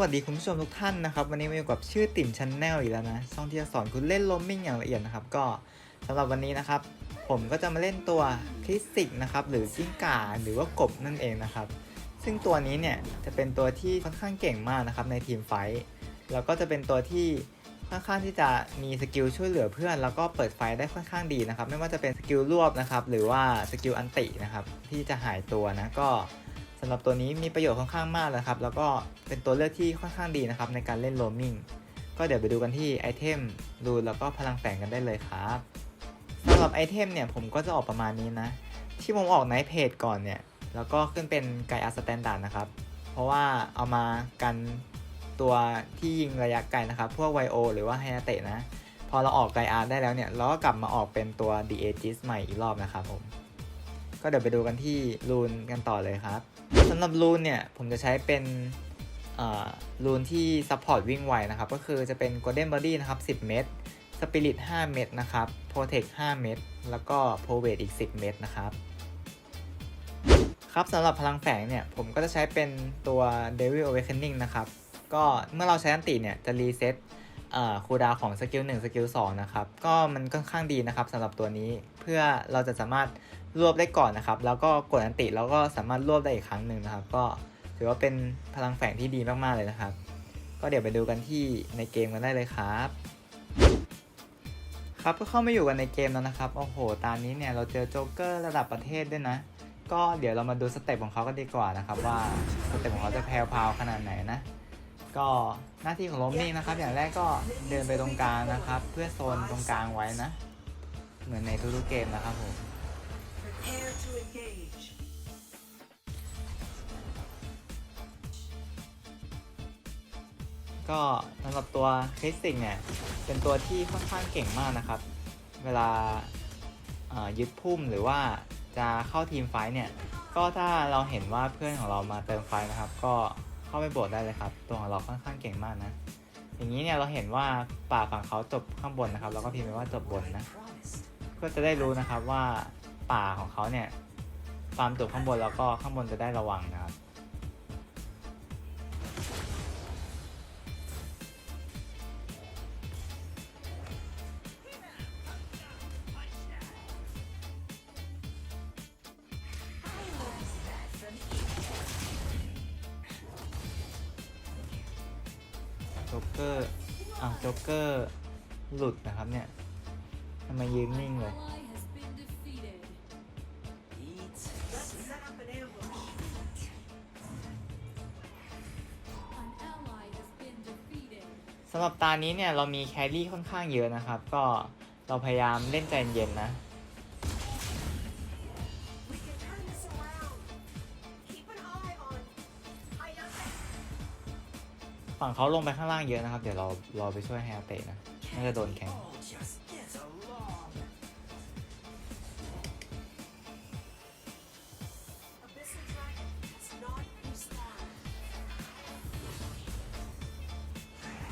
วัสดีคุณผู้ชมทุกท่านนะครับวันนี้มาอยู่กับชื่อติ่มชันแนลอีกแล้วนะช่องที่จะสอนคุณเล่นโรมมิ่งอย่างละเอียดนะครับก็สำหรับวันนี้นะครับ ผมก็จะมาเล่นตัวคลิสิกนะครับหรือจิ้งก่าหรือว่ากบนั่นเองนะครับ ซึ่งตัวนี้เนี่ยจะเป็นตัวที่ค่อนข้างเก่งมากนะครับในทีมไฟท์แล้วก็จะเป็นตัวที่ค่อนข้างที่จะมีสกิลช่วยเหลือเพื่อน แล้วก็เปิดไฟได้ค่อนข้างดีนะครับ ไม่ว่าจะเป็นสกิลรวบนะครับหรือว่าสกิลอันตินะครับที่จะหายตัวนะก็ำหรับตัวนี้มีประโยชน์ค่อนข้างมากเลยครับ แล้วก็เป็นตัวเลือกที่ค่อนข้างดีนะครับในการเล่นโรมมิ่งก็เดี๋ยวไปดูกันที่ไอเทมรูนแล้วก็พลังแฝงกันได้เลยครับสำหรับไอเทมเนี่ยผมก็จะออกประมาณนี้นะ ที่ผมออกในเพจก่อนเนี่ย แล้วก็ขึ้นเป็นไกอาร์สแตนดาร์ดนะครับ เพราะว่าเอามากันตัวที่ยิงระยะไกลนะครับ พวกไวโอหรือว่าไฮนาเตะนะ พอเราออกไกอาร์ได้แล้วเนี่ย เราก็กลับมาออกเป็นตัว d a g i s ใหม่อีกรอบนะครับผม ก็เดี๋ยวไปดูกันที่รูนกันต่อเลยครับสำหรับรูนเนี่ยผมจะใช้เป็นรูนที่ซัพพอร์ตวิ่งไวนะครับ ก็คือจะเป็น Golden Body นะครับ 10 เม็ด Spirit 5 เม็ดนะครับ Protect 5 เม็ดแล้วก็ p r o v a t e อีก 10 เม็ดนะครับ ครับสำหรับพลังแฝงเนี่ย ผมก็จะใช้เป็นตัว Devil Awakening นะครับ ก็เมื่อเราใช้อันติเนี่ย จะรีเซ็ต คูดาวของสกิล1สกิล2นะครับก็มันค่อนข้างดีนะครับสำหรับตัวนี้เพื่อเราจะสามารถรวบได้ก่อนนะครับ แล้วก็กดอันติแล้วก็สามารถรวบได้อีกครั้งหนึ่งนะครับ ก็ถือว่าเป็นพลังแฝงที่ดีมากๆเลยนะครับ ก็เดี๋ยวไปดูกันที่ในเกมกันได้เลยครับ ครับก็เข้ามาอยู่กันในเกมแล้วนะครับโอ้โหตอนนี้เนี่ยเราเจอโจ๊กเกอร์ระดับประเทศด้วยนะก็เดี๋ยวเรามาดูสเต็ปของเขากันดีกว่านะครับว่าสเต็ปของเขาจะแพรวๆขนาดไหนนะ ก็หน้าที่ของโรมมิ่งนะครับ อย่างแรกก็เดินไปตรงกลางนะครับ เพื่อโซนตรงกลางไว้นะ เหมือนในทุกๆเกมนะครับผมก็สำหรับตัวคริสติกเนี่ย เป็นตัวที่ค่อนข้างเก่งมากนะครับ เวลายึดพุ่มหรือว่าจะเข้าทีมไฟท์เนี่ย ก็ถ้าเราเห็นว่าเพื่อนของเรามาเติมไฟท์นะครับ ก็ เข้าไปโบดได้เลยครับ ตัวของเราค่อนข้างเก่งมากนะ อย่างนี้เนี่ยเราเห็นว่าป่าฝั่งเขาจบข้างบนนะครับ เราก็พิมพ์ไปว่าจบบนนะ ก็จะได้รู้นะครับว่าป่าของเขาเนี่ยฟาร์มจบข้างบนแล้วก็ข้างบนจะได้ระวังนะครับ หลุดนะครับเนี่ยทำไมยืนนิ่งเลย Let's set up an ambush. สำหรับตานี้เนี่ยเรามีแครี่ค่อนข้างเยอะนะครับ ก็เราพยายามเล่นใจเย็นนะ We can turn this around. Keep an eye on Hayate. ฝั่งเขาลงไปข้างล่างเยอะนะครับ เดี๋ยวเรารอไปช่วยแฮร์เตะนะ น่าจะโดนแข็ง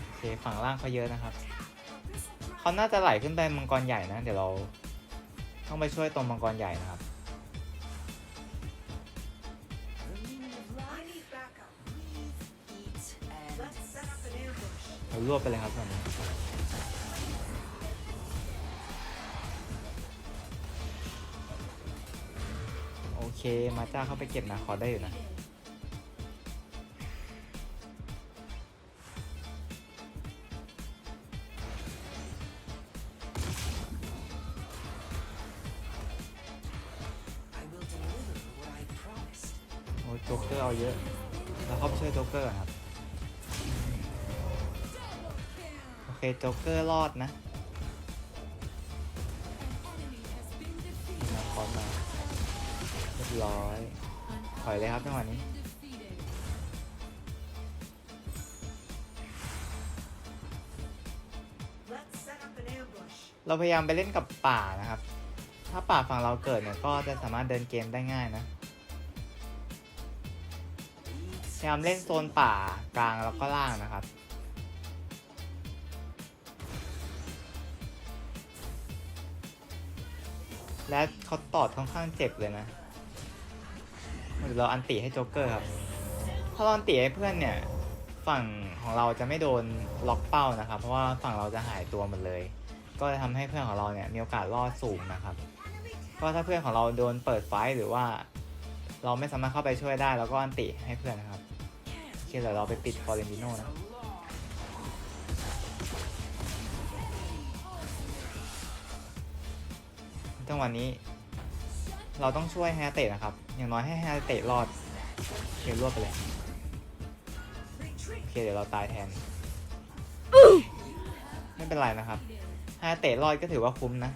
โอเคฝั่งล่างเขาเยอะนะครับ เขาน่าจะไหลขึ้นไปมังกรใหญ่นะ เดี๋ยวเราต้องไปช่วยตรงมังกรใหญ่นะครับเรารวบไปเลยครับตอนนี้ เค มาจ้าเข้าไปเก็บนาคอได้อยู่นะโอ้ยโจ๊กเกอร์เอาเยอะเราเข้าไปช่วยโจ๊กเกอร์ก่อนครับ โอเค โจ๊กเกอร์รอดนะ ร้อยถอยเลยครับจังหวะนี้เราพยายามไปเล่นกับป่านะครับ ถ้าป่าฝั่งเราเกิดเนี่ยก็จะสามารถเดินเกมได้ง่ายนะ พยายามเล่นโซนป่ากลางแล้วก็ล่างนะครับ และเขาตอดค่อนข้างเจ็บเลยนะ เดี๋ยวเราอันติให้โจ๊กเกอร์ครับถ้าเราอันติให้เพื่อนเนี่ย ฝั่งของเราจะไม่โดนล็อกเป้านะครับ เพราะว่าฝั่งเราจะหายตัวหมดเลย ก็จะทำให้เพื่อนของเราเนี่ยมีโอกาสรอดสูงนะครับ ก็ถ้าเพื่อนของเราโดนเปิดไฟหรือว่า เราไม่สามารถเข้าไปช่วยได้เราก็อันติให้เพื่อนนะครับเคเดี๋ยวเราไปปิดฟอร์เรนติโนนะจังหวะนี้ เราต้องช่วยแฮเตะนะครับ อย่างน้อยให้แฮเตะรอดเคยรวบไปเลยโอเคเดี๋ยวเราตายแทน ไม่เป็นไรนะครับแฮเตะรอดก็ถือว่าคุ้มนะ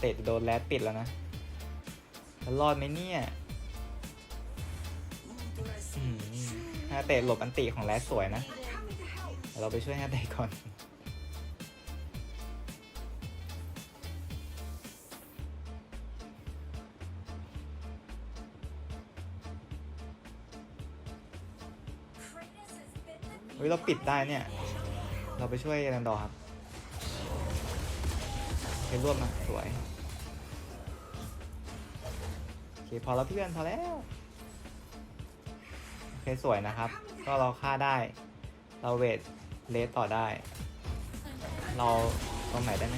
เตะจะโดนแรดปิดแล้วนะจะรอดไหมเนี่ย แฮร์เตะหลบอันติของแรดสวยนะ เราไปช่วยแฮร์เตะก่อน เฮ้ย เราปิดได้เนี่ย เราไปช่วยแรนดอครับเครวบมาสวย โอเค พอแล้วพี่เพื่อนพอแล้ว เคสวยนะครับ ก็เราฆ่าได้ เราเวทเลสต่อได้ เราตรงไหนได้ไหม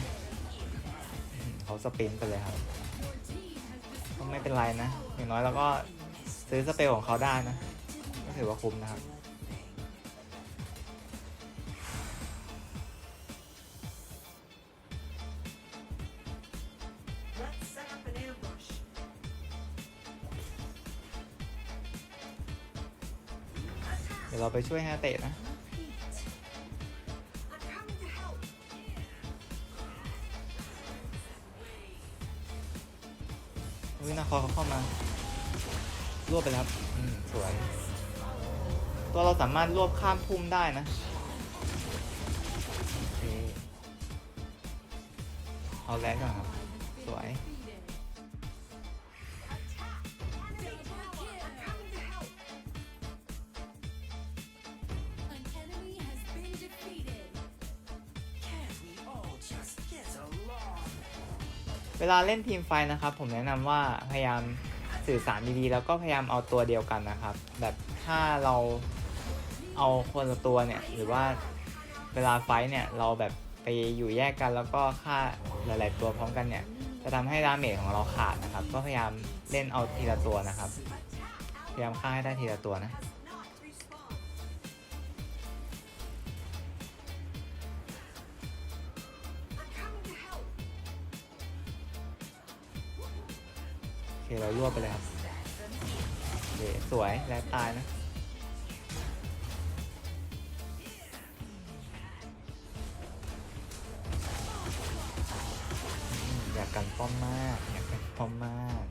เขาสปินไปเลยครับก็ไม่เป็นไรนะ อย่างน้อยเราก็ซื้อสเปลของเขาได้นะ ก็ถือว่าคุ้มนะครับ เดี๋ยวเราไปช่วยแฮร์เตะนะ I'm coming to help. วินาคอเขาเข้ามารวบไปแล้วครับอืมสวย ตัวเราสามารถรวบข้ามพุ่มได้นะเคเอาแรงก่อนครับ สวย ลาเล่นทีมไฟท์นะครับ ผมแนะนำว่าพยายามสื่อสารดีๆ แล้วก็พยายามเอาตัวเดียวกันนะครับ แบบถ้าเราเอาคนละตัวเนี่ย หรือว่าเวลาไฟท์เนี่ยเราแบบไปอยู่แยกกัน แล้วก็ฆ่าหลาย ๆ ตัวพร้อมกันเนี่ย จะทำให้ดาเมจของเราขาดนะครับ ก็พยายามเล่นเอาทีละตัวนะครับ พยายามฆ่าให้ได้ทีละตัวนะ เคเรารวบไปเลยครับเคสวยและตายนะ อยากกันป้อมมาก อยากกันป้อมมาก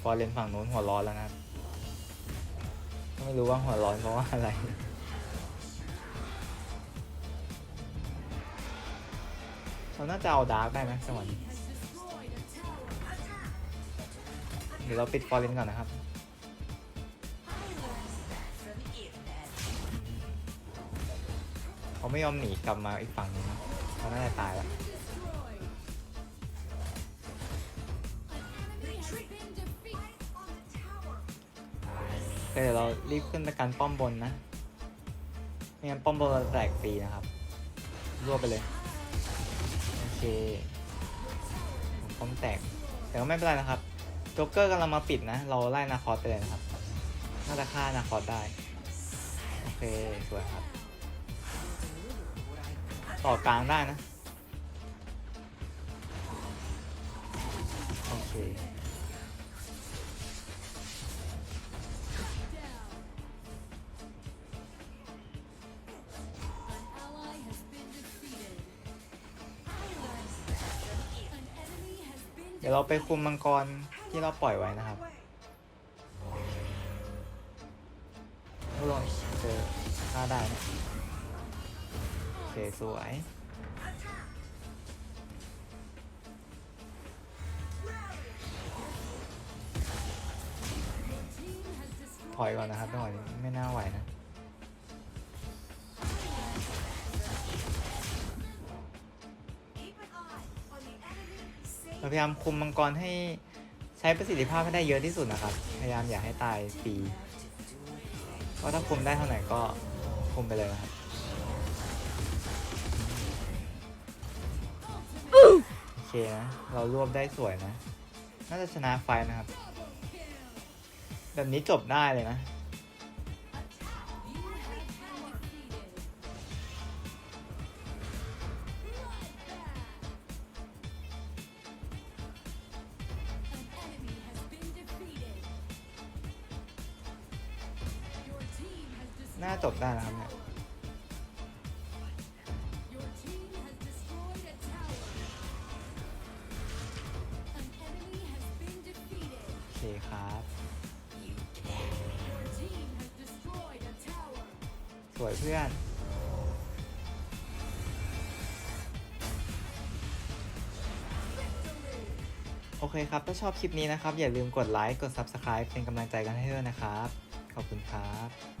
พอเล่นฝั่งนู้นหัวร้อนแล้วนะ ไม่รู้ว่าหัวร้อนเพราะว่าอะไร เราน่าจะเอาดาร์กได้นะจังหวะนี้ Has destroyed a tower. เดี๋ยวเราปิดฟอร์เรนก่อนนะครับ เขาไม่ยอมหนีกลับมาอีกฝั่งนึงนะเขาน่าจะตายแล้วเดี๋ยวเรารีบขึ้นไปกันป้อมบนนะไม่งั้นป้อมบนเราแตกฟรีนะครับ รวบไปเลย เคผมป้อมแตก แต่ก็ไม่เป็นไรนะครับโจ๊กเกอร์กำลังมาปิดนะ เราไล่นาคอสไปเลยนะครับ น่าจะฆ่านาคอสได้ โอเค สวยครับ ต่อกลางได้นะ โอเค เดี๋ยวเราไปคุมมังกรที่เราปล่อยไว้นะครับ Away. ไม่ลองเจอฆ่าได้นะโอเคสวยถอยก่อนนะครับจังหวะนี้ไม่น่าไหวนะ เราพยายามคุมมังกรให้ใช้ประสิทธิภาพให้ได้เยอะที่สุดนะครับ พยายามอย่าให้ตายฟรีเพราะถ้าคุมได้เท่าไหร่ก็คุมไปเลยนะครับโอเคนะเรารวบได้สวยนะ น่าจะชนะไฟนะครับ แบบนี้จบได้เลยนะ น่าจบได้นะครับเนี่ยเคครับ สวยเพื่อนโอเคครับ ถ้าชอบคลิปนี้นะครับ อย่าลืมกดไลค์ กด Subscribe เป็นกำลังใจกันให้ด้วยนะครับ ขอบคุณครับ